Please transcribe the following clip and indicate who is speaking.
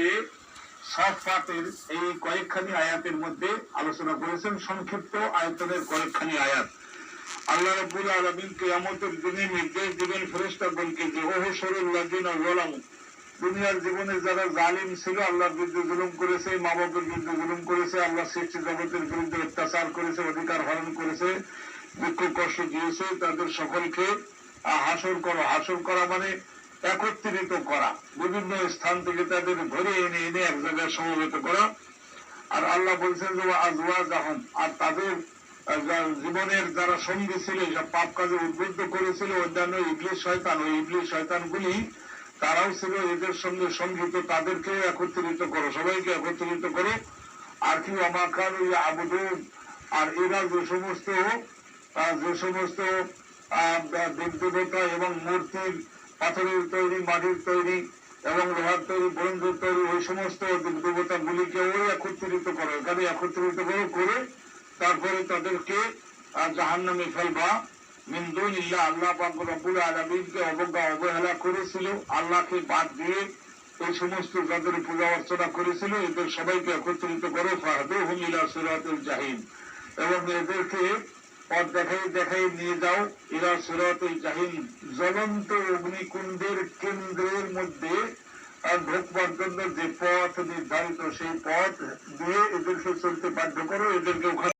Speaker 1: সুরায়ে সফাতের এই কয়েকখানি আয়াতের মধ্যে আলোচনা করেছেন, সংক্ষিপ্ত আয়তনের কয়েকখানি আয়াত। আল্লাহ রব্বুল আলমিন কেয়ামতের দিনে নির্দেশ দিবেন ফেরেস্তাগণকে যে, ওহ সরুল্লাদিন গোলাম দুনিয়ার জীবনে যারা জালিম ছিল, আল্লাহর বিরুদ্ধে জুলুম করেছে মা বাবার বিরুদ্ধে জুলুম করেছে, আল্লাহ সৃষ্টি জগতের বিরুদ্ধে অত্যাচার করেছে, অধিকার হরণ করেছে, দুঃখ কষ্ট দিয়েছে, তাদের সকলকে হাসর করো। হাসর করা মানে একত্রিত করা। বিভিন্ন স্থান থেকে তাদের ধরে এনে এনে এক জায়গায় সমবেত করা। আর আল্লাহ বলছেন যে আজওয়া জাহম আর তাদের জীবনের যারা সঙ্গী ছিল সব পাপ কাজে উদ্বুদ্ধ করেছিল, অন্যান্য ইবলিশ শয়তান, ওই ইবলিশ শয়তানগুলি, তারাও ছিল এদের সঙ্গে সংগীত তাদেরকে একত্রিত করো, সবাইকে একত্রিত করো। আর কি অমাকার ওই আবুদুন আর এরা যে সমস্ত যে সমস্ত দেব দেবতা এবং মূর্তির পাথরের তৈরি, মাটির তৈরি এবং লোহার তৈরি ব্রোঞ্জের তৈরি, ওই সমস্ত দেবতা গুলিকে ওই একত্রিত করো এখানে একত্রিত করো, করে তারপরে তাদেরকে জাহান নামে ফেলবা। মিন্দুন ইল্লা আল্লাহ পাক আলমিনকে অবজ্ঞা, অবহেলা করেছিল। আল্লাহকে বাদ দিয়ে এই সমস্ত যাদের পূজা অর্চনা করেছিল, এদের সবাইকে একত্রিত করে। ফাহাদু হুমিলা সুরাতুল জাহিন এবং এদেরকে পথ দেখাই দেখাই নিয়ে যাও। এরা সুরাত জাহিন জ্বলন্ত অগ্নিকুণ্ডের কেন্দ্রের মধ্যে আহ, পর্যন্ত যে পথ নির্ধারিত সেই পথ দিয়ে এদেরকে চলতে বাধ্য করো। এদেরকে ওখানে